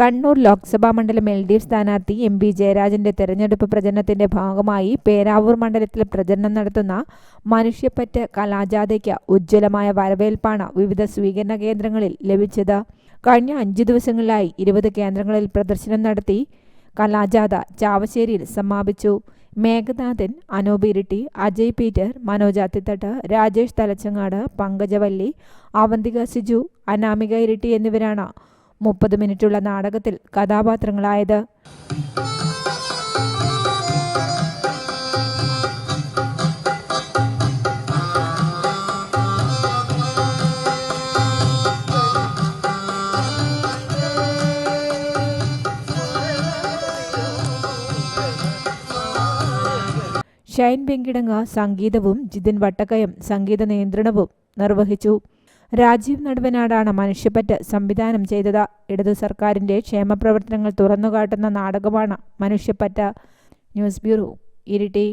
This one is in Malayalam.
കണ്ണൂർ ലോക്സഭാ മണ്ഡലം എൽ ഡി എഫ് സ്ഥാനാർത്ഥി എം പി ജയരാജന്റെ തെരഞ്ഞെടുപ്പ് പ്രചരണത്തിന്റെ ഭാഗമായി പേരാവൂർ മണ്ഡലത്തിൽ പ്രചരണം നടത്തുന്ന മനുഷ്യപ്പറ്റ് കലാജാഥയ്ക്ക് ഉജ്ജ്വലമായ വരവേൽപ്പാണ് വിവിധ സ്വീകരണ കേന്ദ്രങ്ങളിൽ ലഭിച്ചത്. കഴിഞ്ഞ അഞ്ച് ദിവസങ്ങളിലായി ഇരുപത് കേന്ദ്രങ്ങളിൽ പ്രദർശനം നടത്തി കലാജാഥ ചാവശ്ശേരിയിൽ സമാപിച്ചു. മേഘനാഥൻ അനൂപ് അജയ് പീറ്റർ മനോജ് അത്തിത്തട്ട് രാജേഷ് തലച്ചങ്ങാട് പങ്കജവല്ലി അവന്തിക സിജു അനാമിക ഇരിട്ടി എന്നിവരാണ് മുപ്പത് മിനിറ്റുള്ള നാടകത്തിൽ കഥാപാത്രങ്ങളായത്. ഷൈൻ വെങ്കിടങ്ങ സംഗീതവും ജിതിൻ വട്ടക്കയം സംഗീത നിയന്ത്രണവും നിർവഹിച്ചു. രാജീവ് നടുവനാടാണ് മനുഷ്യപ്പറ്റ് സംവിധാനം ചെയ്തത്. ഇടതു സർക്കാരിന്റെ ക്ഷേമപ്രവർത്തനങ്ങൾ തുറന്നുകാട്ടുന്ന നാടകമാണ് മനുഷ്യപ്പറ്റ്. News bureau Iritty.